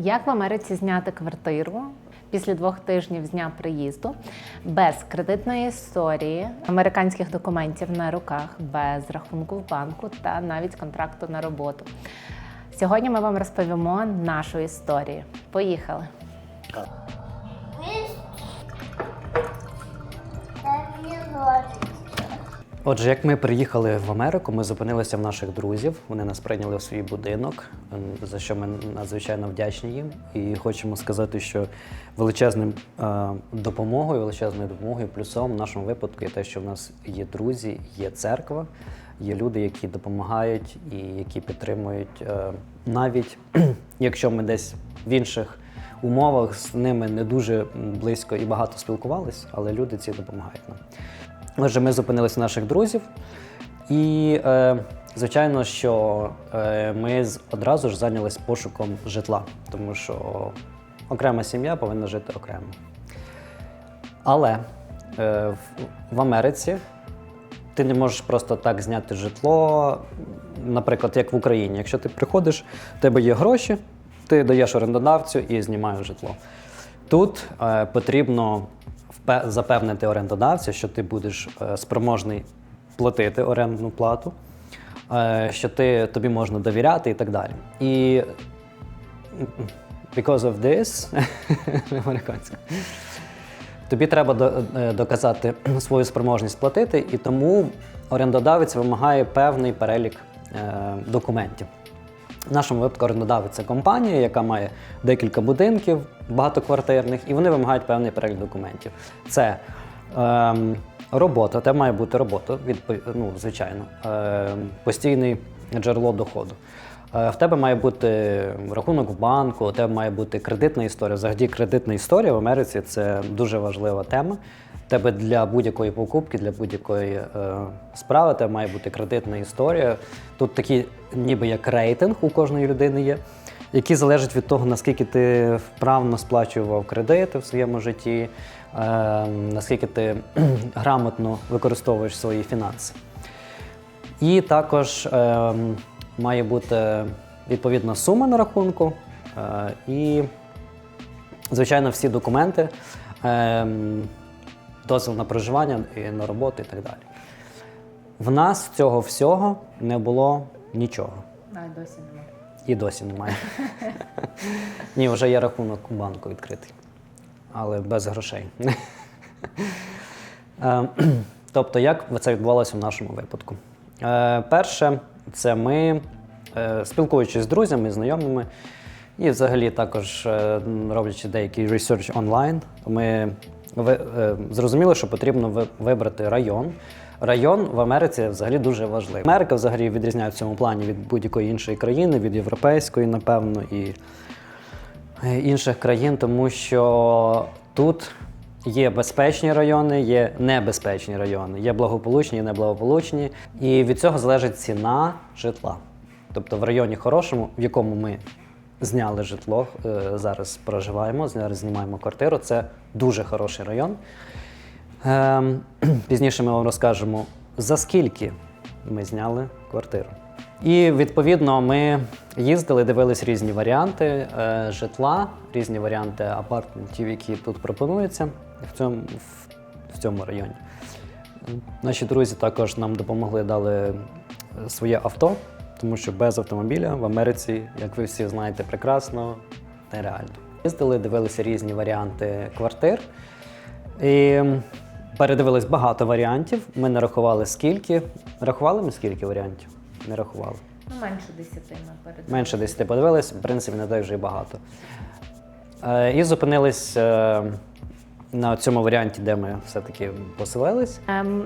Як в Америці зняти квартиру після двох тижнів з дня приїзду без кредитної історії, американських документів на руках, без рахунку в банку та навіть контракту на роботу? Сьогодні ми вам розповімо нашу історію. Поїхали! Отже, як ми приїхали в Америку, ми зупинилися в наших друзів. Вони нас прийняли в свій будинок, ем, за що ми надзвичайно вдячні їм. І хочемо сказати, що величезним е, допомогою, величезною допомогою, плюсом в нашому випадку є те, що в нас є друзі, є церква, є люди, які допомагають і які підтримують, е, навіть якщо ми десь в інших умовах з ними не дуже близько і багато спілкувалися, але люди ці допомагають нам. Отже, ми зупинилися наших друзів, і е, звичайно, що е, ми одразу ж зайнялися пошуком житла, тому що окрема сім'я повинна жити окремо. Але е, в, Америці ти не можеш просто так зняти житло, наприклад, як в Україні. Якщо ти приходиш, в тебе є гроші, ти даєш орендодавцю і знімаєш житло. Тут е, потрібно запевнити орендодавця, що ти будеш е, спроможний платити орендну плату, е, що ти, тобі можна довіряти і так далі. І because of this, американська, тобі треба е, доказати свою спроможність платити, і тому орендодавець вимагає певний перелік документів. В нашому випадку орендодавець це компанія, яка має декілька будинків багатоквартирних, і вони вимагають певний перелік документів. Це ем, робота, це має бути робота, ну, звичайно, ем, постійне джерело доходу. Е, В тебе має бути рахунок в банку, у тебе має бути кредитна історія. Взагалі, кредитна історія в Америці це дуже важлива тема. Тебе для будь-якої покупки, для будь-якої е, справи тебе має бути кредитна історія. Тут такі, ніби як рейтинг у кожної людини є, який залежить від того, наскільки ти вправно сплачував кредити в своєму житті, е, наскільки ти грамотно використовуєш свої фінанси. І також ем, має бути відповідна сума на рахунку е, і, звичайно, всі документи, ем, дозвіл на проживання і на роботу і так далі. В нас цього всього не було нічого. А, досі немає. І досі немає. Ні, вже є рахунок у банку відкритий, але без грошей. Е, Тобто, як це відбувалося в нашому випадку? Е, Перше, це ми, е, спілкуючись з друзями, знайомими, і взагалі також роблячи деякий ресерч онлайн, ми зрозуміли, що потрібно вибрати район. Район в Америці взагалі дуже важливий. Америка взагалі відрізняється в цьому плані від будь-якої іншої країни, від європейської, напевно, і е, інших країн, тому що тут є безпечні райони, є небезпечні райони, є благополучні, є неблагополучні. І від цього залежить ціна житла. Тобто в районі хорошому, в якому ми зняли житло, е, зараз проживаємо, зараз знімаємо квартиру, це дуже хороший район. Ем, Пізніше ми вам розкажемо, за скільки ми зняли квартиру. І відповідно ми їздили, дивились різні варіанти е, житла, різні варіанти апартментів, які тут пропонуються в цьому, в, в цьому районі. Наші друзі також нам допомогли, дали своє авто, тому що без автомобіля в Америці, як ви всі знаєте прекрасно, нереально. Їздили, дивилися різні варіанти квартир. І передивились багато варіантів. Ми не рахували скільки. Рахували ми скільки варіантів? Не рахували. Ну, менше десяти ми передивились. Менше 10 подивились, в принципі, не так вже і багато. Е, і зупинились е, на цьому варіанті, де ми все-таки поселились. Ем,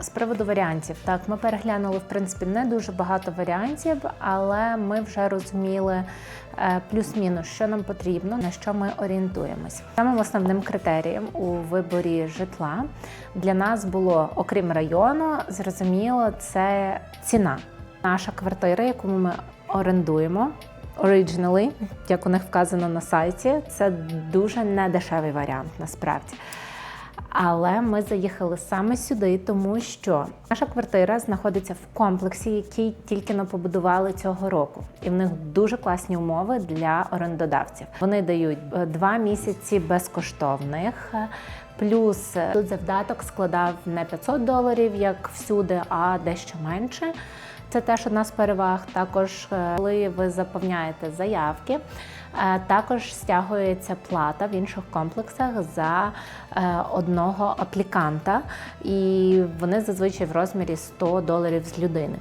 з приводу варіантів, так, ми переглянули в принципі не дуже багато варіантів, але ми вже розуміли е, плюс-мінус, що нам потрібно, на що ми орієнтуємось. Самим основним критерієм у виборі житла для нас було, окрім району, зрозуміло, це ціна. Наша квартира, яку ми орендуємо. Originally, як у них вказано на сайті, це дуже недешевий варіант насправді. Але ми заїхали саме сюди, тому що наша квартира знаходиться в комплексі, який тільки но побудували цього року, і в них дуже класні умови для орендодавців. Вони дають е, два місяці безкоштовних. е, Плюс е, тут завдаток складав не 500 доларів, як всюди, а дещо менше. Це теж одна з переваг. Також, е, коли ви заповняєте заявки, е, також стягується плата в інших комплексах за е, одного апліканта, і вони зазвичай в розмірі 100 доларів з людини.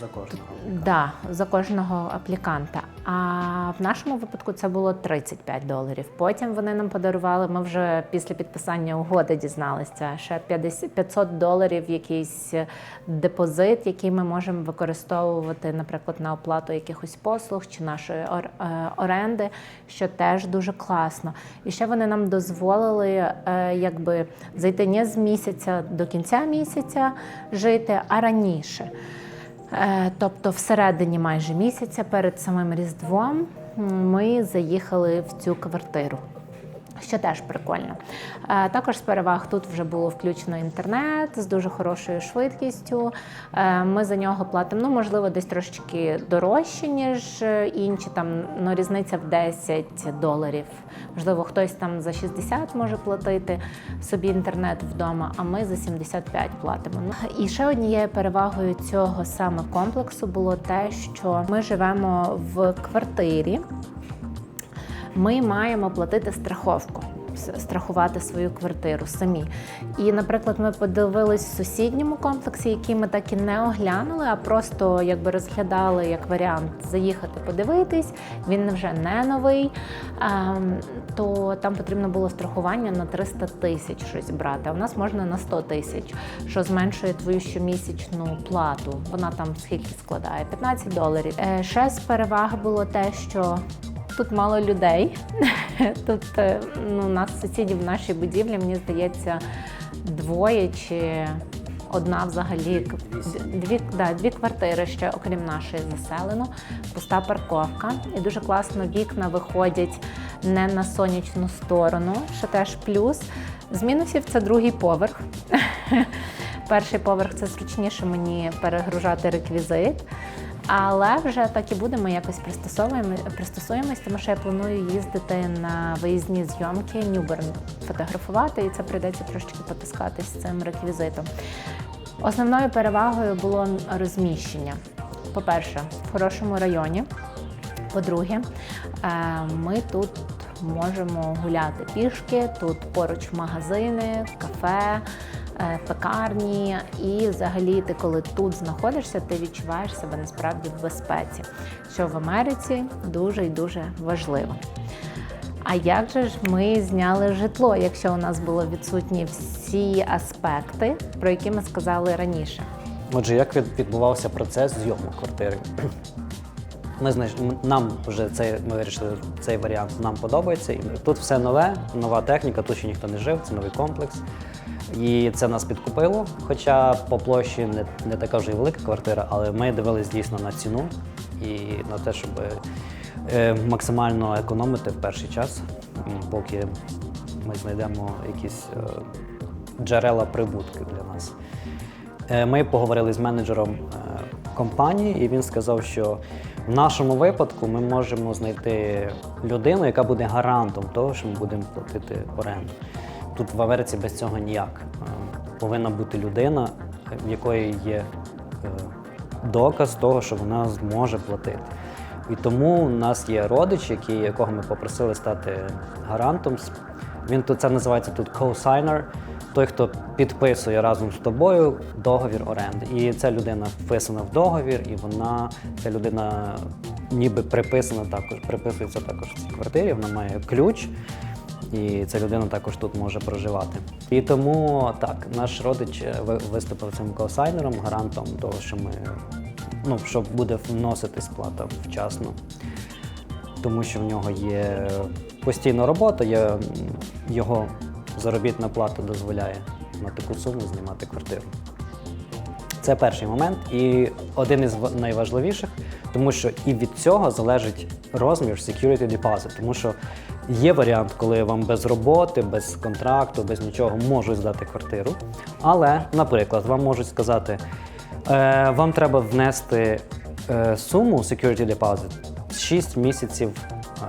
За кожного. Да, за кожного апліканта. А в нашому випадку це було 35 доларів. Потім вони нам подарували. Ми вже після підписання угоди дізналися ще 50, 500 доларів якийсь депозит, який ми можемо використовувати, наприклад, на оплату якихось послуг чи нашої ор- е, оренди, що теж дуже класно. І ще вони нам дозволили е, якби зайти не з місяця до кінця місяця жити, а раніше. Е, Тобто, всередині майже місяця перед самим Різдвом ми заїхали в цю квартиру. Що теж прикольно. Е, Також з переваг тут вже було включено інтернет з дуже хорошою швидкістю. Е, Ми за нього платимо, ну можливо, десь трошечки дорожче, ніж е, інші. Там ну, різниця в 10 доларів. Можливо, хтось там за 60 може платити собі інтернет вдома, а ми за 75 платимо. І ще однією перевагою цього саме комплексу було те, що ми живемо в квартирі ми маємо платити страховку. Страхувати свою квартиру самі. І, наприклад, ми подивились в сусідньому комплексі, який ми так і не оглянули, а просто якби розглядали як варіант заїхати подивитись. Він вже не новий, ем, то там потрібно було страхування на 300 тисяч щось брати. А в нас можна на 100 тисяч, що зменшує твою щомісячну плату. Вона там скільки складає? 15 доларів. Е, Ще з переваг було те, що Тут мало людей. Тут е, ну, у нас сусідів в нашій будівлі, мені здається, двоє чи одна взагалі дві, да, дві квартири ще, окрім нашої, заселено, пуста парковка. І дуже класно вікна виходять не на сонячну сторону, що теж плюс. З мінусів це другий поверх. Перший поверх це зручніше мені перегружати реквізит. Але вже так і будемо якось пристосовуємо, пристосуємось, тому що я планую їздити на виїзні зйомки Нюберн фотографувати, і це прийдеться трошечки потискатись з цим реквізитом. Основною перевагою було розміщення. По-перше, в хорошому районі. По-друге, е, ми тут можемо гуляти пішки, тут поруч магазини, кафе, пекарні. І взагалі, ти коли тут знаходишся, ти відчуваєш себе насправді в безпеці, що в Америці дуже і дуже важливо. А як же ж ми зняли житло, якщо у нас було відсутні всі аспекти, про які ми сказали раніше? Отже, як відбувався процес зйому квартири? Ми знаєш, м- нам вже цей ми вирішили, цей варіант нам подобається. І Тут все нове, нова техніка, тут ще ніхто не жив, це новий комплекс. І це нас підкупило. Хоча по площі не, не така вже й велика квартира, але ми дивились дійсно на ціну і на те, щоб е, максимально економити в перший час, поки ми знайдемо якісь е, джерела прибутку для нас. Е, Ми поговорили з менеджером е, компанії, і він сказав, що в нашому випадку ми можемо знайти людину, яка буде гарантом того, що ми будемо платити оренду. Тут в Америці без цього ніяк. Е, Повинна бути людина, в якої є е, доказ того, що вона зможе платити. І тому у нас є родич, який, якого ми попросили стати гарантом. Він тут це називається тут co-signer, той, хто підписує разом з тобою договір оренди. І ця людина вписана в договір, і вона, ця людина ніби приписана також, приписується також в цій квартирі, вона має ключ. І ця людина також тут може проживати. І тому так, наш родич е, ви- виступив цим коусайнером, гарантом того, що ми ну, що буде вносити сплата вчасно, тому що в нього є постійна робота, є, його заробітна плата дозволяє на таку суму знімати квартиру. Це перший момент. І один із найважливіших Тому що і від цього залежить розмір security deposit. Тому що є варіант, коли вам без роботи, без контракту, без нічого можуть здати квартиру. Але, наприклад, вам можуть сказати, е, вам треба внести е, суму security deposit 6 місяців.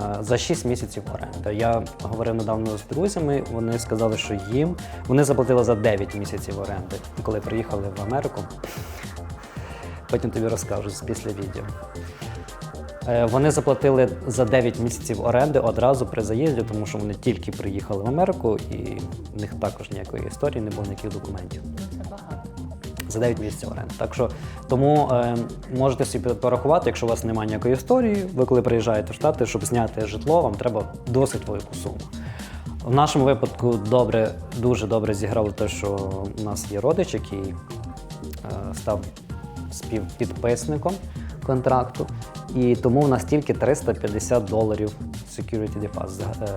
е, За 6 місяців оренди. Я говорив недавно з друзями, вони сказали, що їм вони заплатили за 9 місяців оренди, коли приїхали в Америку. Потім тобі розкажу після відео. Е, Вони заплатили за 9 місяців оренди одразу при заїзді, тому що вони тільки приїхали в Америку, і в них також ніякої історії, не було ніяких документів. Це багато. За 9 місяців оренди. Так що тому е, можете собі порахувати, якщо у вас немає ніякої історії, ви коли приїжджаєте в Штати, щоб зняти житло, вам треба досить велику суму. В нашому випадку добре, дуже добре зіграло те, що у нас є родич, який е, став співпідписником контракту, і тому в нас тільки 350 доларів security deposit е,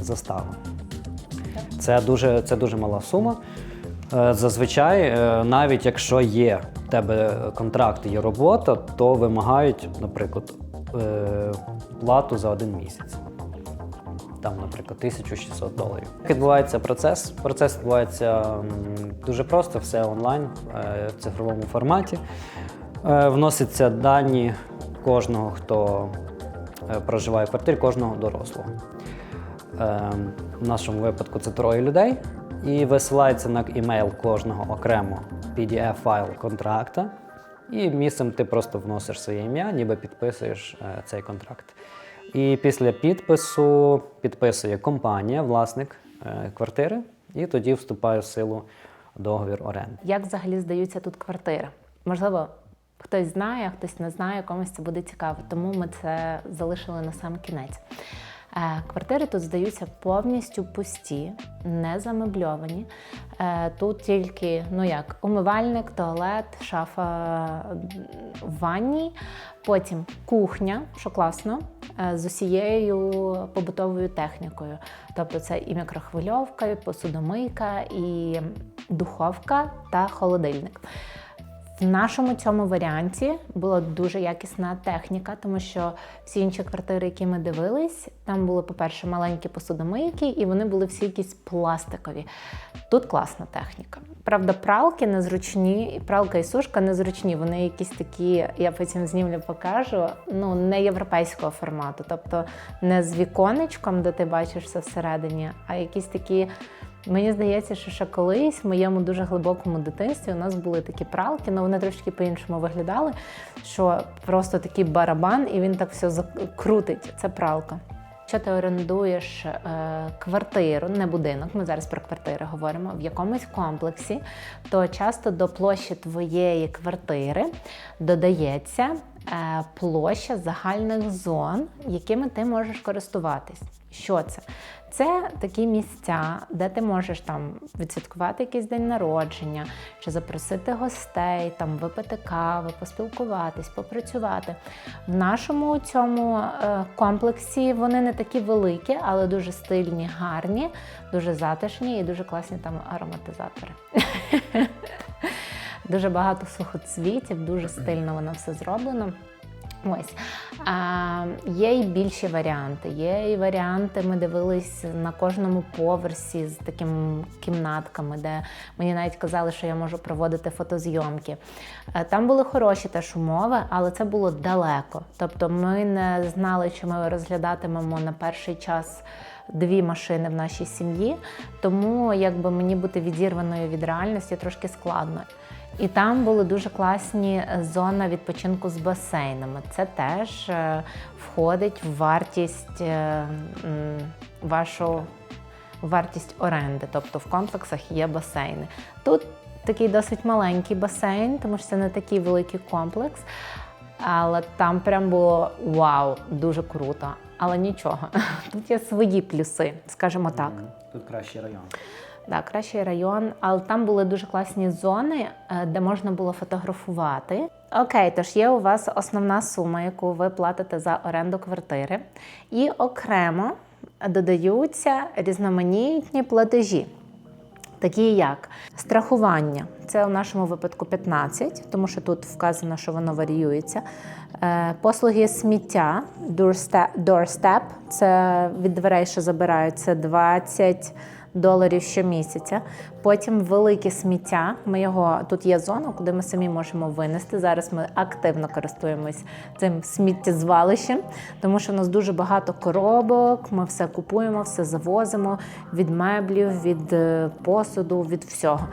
застава. Це дуже, це дуже мала сума. Е, Зазвичай, е, навіть якщо є в тебе контракт і робота, то вимагають, наприклад, плату за один місяць. Там, наприклад, 1600 доларів. Відбувається процес? Процес відбувається дуже просто, все онлайн в цифровому форматі. Е, Вносяться дані кожного, хто е, проживає в квартирі, кожного дорослого. Е, В нашому випадку це троє людей, і висилається на імейл кожного окремо PDF-файл контракта. І місцем ти просто вносиш своє ім'я, ніби підписуєш цей контракт. І після підпису підписує компанія, власник квартири, і тоді вступає в силу договір оренди. Як взагалі здаються тут квартири? Можливо, хтось знає, хтось не знає, комусь це буде цікаво, тому ми це залишили на сам кінець. Е, Квартири тут здаються повністю пусті, не замебльовані. Е, Тут тільки ну як умивальник, туалет, шафа в ванні, потім кухня, що класно, е, з усією побутовою технікою. Тобто це і мікрохвильовка, і посудомийка, і духовка та холодильник. В нашому цьому варіанті була дуже якісна техніка, тому що всі інші квартири, які ми дивились, там були, по-перше, маленькі посудомийки, і вони були всі якісь пластикові. Тут класна техніка. Правда, пралки незручні, і пралка і сушка незручні. Вони якісь такі, я потім знімлю покажу, ну не європейського формату, тобто не з віконечком, де ти бачиш все всередині, а якісь такі. Мені здається, що ще колись в моєму дуже глибокому дитинстві у нас були такі пралки, але вони трошки по-іншому виглядали, що просто такий барабан, і він так все зак- крутить. Це пралка. Якщо ти орендуєш е, квартиру, не будинок, ми зараз про квартири говоримо, в якомусь комплексі, то часто до площі твоєї квартири додається е, площа загальних зон, якими ти можеш користуватись. Що це? Це такі місця, де ти можеш там відсвяткувати якийсь день народження, чи запросити гостей, там випити кави, поспілкуватись, попрацювати. В нашому цьому е, комплексі вони не такі великі, але дуже стильні, гарні, дуже затишні і дуже класні там ароматизатори. Дуже багато сухоцвітів, дуже стильно воно все зроблено. Ось а, є і більші варіанти. Є і варіанти. Ми дивились на кожному поверсі з такими кімнатками, де мені навіть казали, що я можу проводити фотозйомки. Е, Там були хороші теж умови, але це було далеко. Тобто, ми не знали, чи ми розглядатимемо на перший час. Дві машини в нашій сім'ї, тому якби мені бути відірваною від реальності трошки складно. І там були дуже класні е, зона відпочинку з басейнами. Це теж е, входить в вартість е, вашу вартість оренди. Тобто в комплексах є басейни. Тут такий досить маленький басейн, тому що це не такий великий комплекс. Але там прям було вау, дуже круто. Але нічого, тут є свої плюси, скажімо так. Тут кращий район. Да, кращий район, але там були дуже класні зони, е, де можна було фотографувати. Окей, тож є у вас основна сума, яку ви платите за оренду квартири, і окремо додаються різноманітні платежі. Такі як страхування, це в нашому випадку 15, тому що тут вказано, що воно варіюється. Е, Послуги сміття, doorstep, це від дверей, що забирають, це 20 доларів щомісяця. Потім велике сміття. Ми його тут є зона, куди ми самі можемо винести. Зараз ми активно користуємось цим сміттєзвалищем, тому що у нас дуже багато коробок. Ми все купуємо, все завозимо від меблів, від е, посуду, від всього.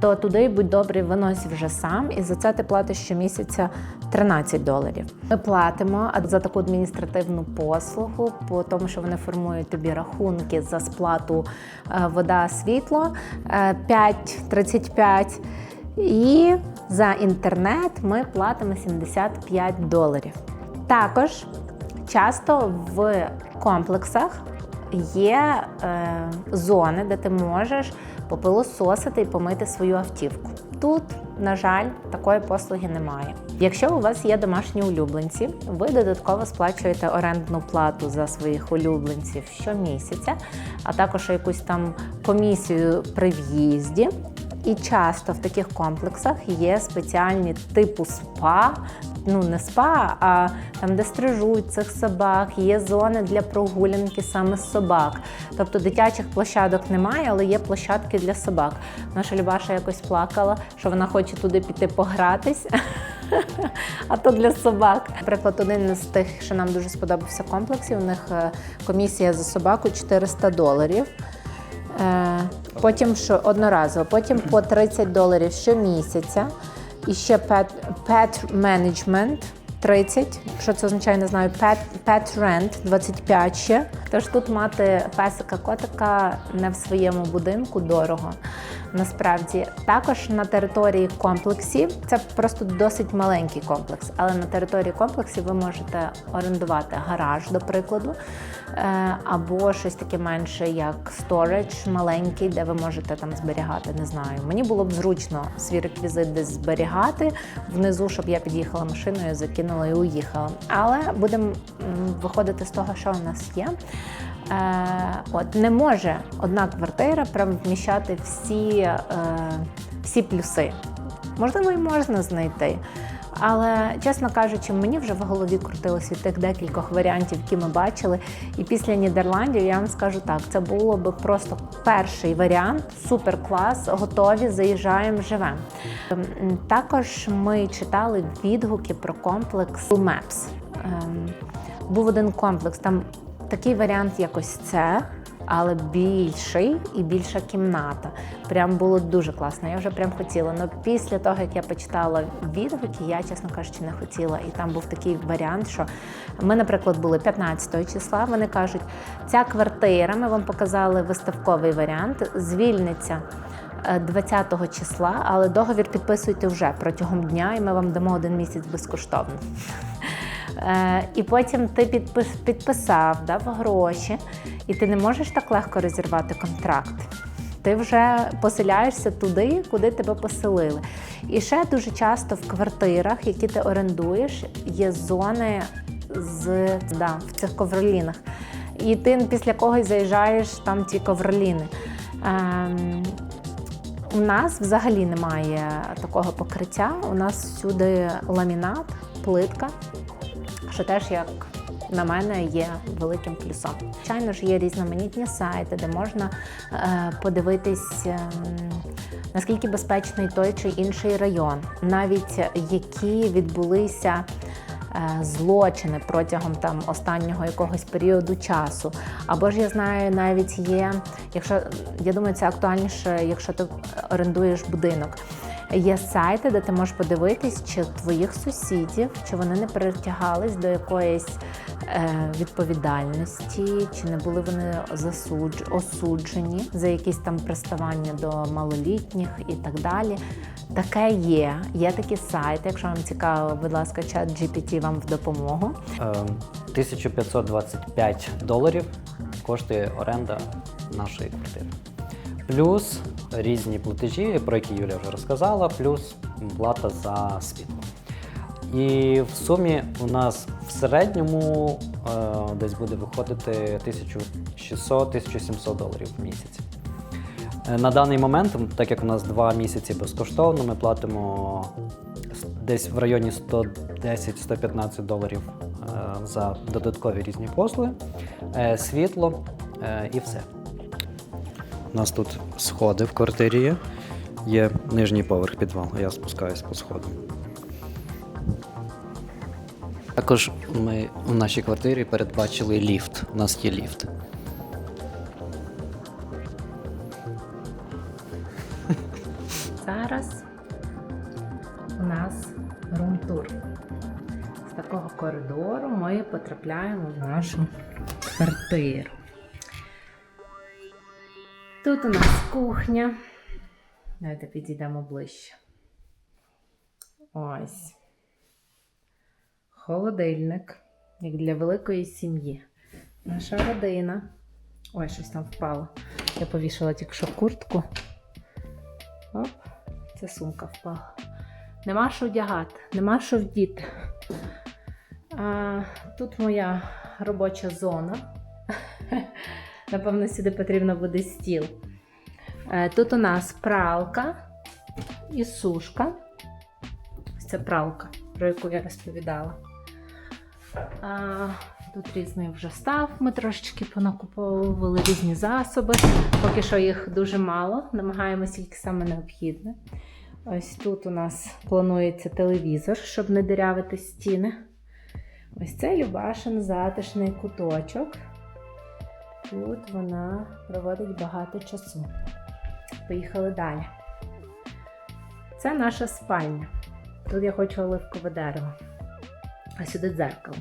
То туди, будь добрий, винось вже сам, і за це ти платиш щомісяця 13 доларів. Ми платимо за таку адміністративну послугу, по тому, що вони формують тобі рахунки за сплату вода, світло е, 5,35. І за інтернет ми платимо 75 доларів. Також часто в комплексах є е, зони, де ти можеш попилососити і помити свою автівку. Тут, на жаль, такої послуги немає. Якщо у вас є домашні улюбленці, ви додатково сплачуєте орендну плату за своїх улюбленців щомісяця, а також якусь там комісію при в'їзді. І часто в таких комплексах є спеціальні типу спа, ну не спа, а там, де стрижуть цих собак, є зони для прогулянки саме собак. Тобто дитячих площадок немає, але є площадки для собак. Наша Любаша якось плакала, що вона хоче туди піти погратись. А то для собак. Наприклад, один з тих, що нам дуже сподобався комплексів, у них е, комісія за собаку 400 доларів. Е, Потім що одноразово, потім по 30 доларів щомісяця. І ще pet, pet management 30. Що це означає, не знаю. Pet, pet rent 25 ще. Тож тут мати песика котика не в своєму будинку дорого. Насправді, також на території комплексів це просто досить маленький комплекс, але на території комплексів ви можете орендувати гараж, до прикладу, е, або щось таке менше, як storage маленький, де ви можете там зберігати. Не знаю. Мені було б зручно свій реквізит десь зберігати внизу, щоб я під'їхала машиною, закинула і уїхала. Але будемо виходити з того, що у нас є. Е, от не може одна квартира прям вміщати всі, е, всі плюси. Можливо, і можна знайти. Але, чесно кажучи, мені вже в голові крутилось від тих декількох варіантів, які ми бачили. І після Нідерландів я вам скажу так: це було би просто перший варіант, супер клас, готові, заїжджаємо, живемо. Ем, Також ми читали відгуки про комплекс Maps. Ем, Був один комплекс, там такий варіант якось це, але більший і більша кімната. Прям було дуже класно. Я вже прям хотіла. Але після того, як я почитала відгуки, я, чесно кажучи, не хотіла. І там був такий варіант, що ми, наприклад, були 15 числа. Вони кажуть, ця квартира, ми вам показали виставковий варіант, звільниться. е, 20 числа, але договір підписуйте вже протягом дня, і ми вам дамо один місяць безкоштовно. Е, І потім ти підпис, підписав, дав гроші, і ти не можеш так легко розірвати контракт. Ти вже поселяєшся туди, куди тебе поселили. І ще дуже часто в квартирах, які ти орендуєш, є зони з да, в цих ковролінах. І ти після когось заїжджаєш там ті ковроліни. Ем, у нас взагалі немає такого покриття. У нас всюди ламінат, плитка, що теж як. На мене є великим плюсом. Звичайно ж, є різноманітні сайти, де можна е, подивитись, ем, наскільки безпечний той чи інший район, навіть які відбулися е, злочини протягом там останнього якогось періоду часу. Або ж я знаю, навіть є, якщо я думаю, це актуальніше, якщо ти орендуєш будинок. Є сайти, де ти можеш подивитись, чи твоїх сусідів, чи вони не притягались до якоїсь е, відповідальності, чи не були вони засудж, осуджені за якісь там приставання до малолітніх і так далі. Таке є. Є такі сайти. Якщо вам цікаво, будь ласка, чат GPT вам в допомогу. Е, 1525 доларів коштує оренда нашої квартири. Плюс різні платежі, про які Юля вже розказала, плюс плата за світло. І в сумі у нас в середньому е, десь буде виходити 1600-1700 доларів в місяць. Е, На даний момент, так як у нас два місяці безкоштовно, ми платимо десь в районі 110-115 доларів е, за додаткові різні послуги, е, світло е, і все. У нас тут сходи в квартирі є. Є нижній поверх підвал, я спускаюсь по сходам. Також ми у нашій квартирі передбачили ліфт. У нас є ліфт. Зараз у нас рум-тур. З такого коридору ми потрапляємо в нашу квартиру. Тут у нас кухня. Давайте підійдемо ближче. Ось. Холодильник, як для великої сім'ї. Наша родина. Ой, щось там впало. Я повішала тільки що куртку. Оп, це сумка впала. Нема що вдягати, нема що вдіти. А, тут моя робоча зона. Напевно, сюди потрібно буде стіл. Е, Тут у нас пралка і сушка. Ось це пралка, про яку я розповідала. Тут різний вже став. Ми трошечки понакуповували різні засоби. Поки що їх дуже мало, намагаємося тільки саме необхідне. Ось тут у нас планується телевізор, щоб не дирявити стіни. Ось це Любашин затишний куточок. Тут вона проводить багато часу. Поїхали далі. Це наша спальня. Тут я хочу оливкове дерево. А сюди дзеркало.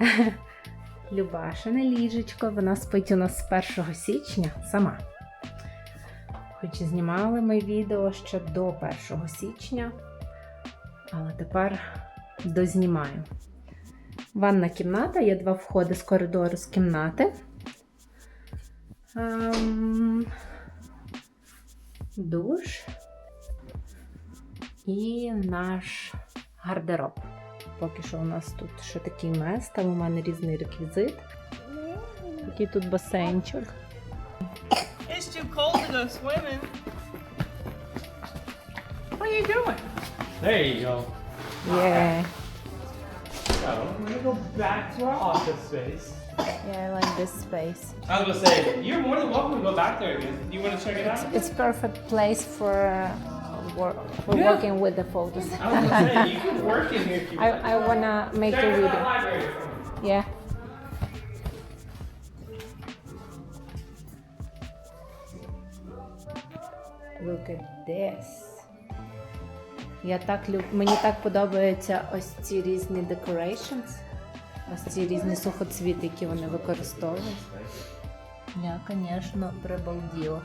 Любашине ліжечко, вона спить у нас з 1 січня сама. Хоч і знімали ми відео ще до 1 січня, але тепер дознімаю. Ванна кімната, є два входи з коридору з кімнати. Ем, душ і наш гардероб. Поки що у нас тут ще такий мес, там у мене різний реквізит. Такий тут басейнчик. It's too cold to go swimming. What are you doing? There you go. Yeah, So, we're gonna go back to our office space. yeah, I like this space. I was gonna say, you're more than welcome to go back there again. Do you wanna check it out? It's perfect place for uh, work, for Yeah. working with the photos. I was gonna say, you can work in here if you I, want. I wanna make Check a out that video. library for me. Yeah. Look at this. Я так люб... Мені так подобаються ось ці різні decorations. Ось ці різні сухоцвіти, які вони використовують. Я, звісно, прибалділа.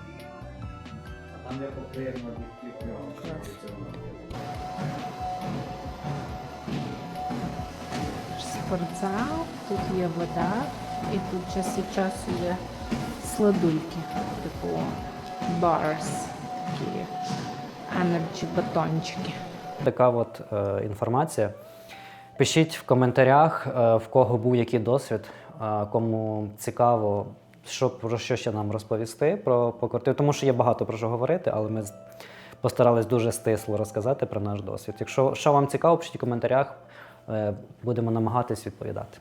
Спортзал, тут є вода, і тут час від часу є сладульки, типу барс, такі енерджі батончики. Така от е, інформація. Пишіть в коментарях, е, в кого був який досвід, е, кому цікаво, що, про що ще нам розповісти про, покорти. Тому що є багато про що говорити, але ми постарались дуже стисло розказати про наш досвід. Якщо що вам цікаво, пишіть в коментарях, е, будемо намагатись відповідати.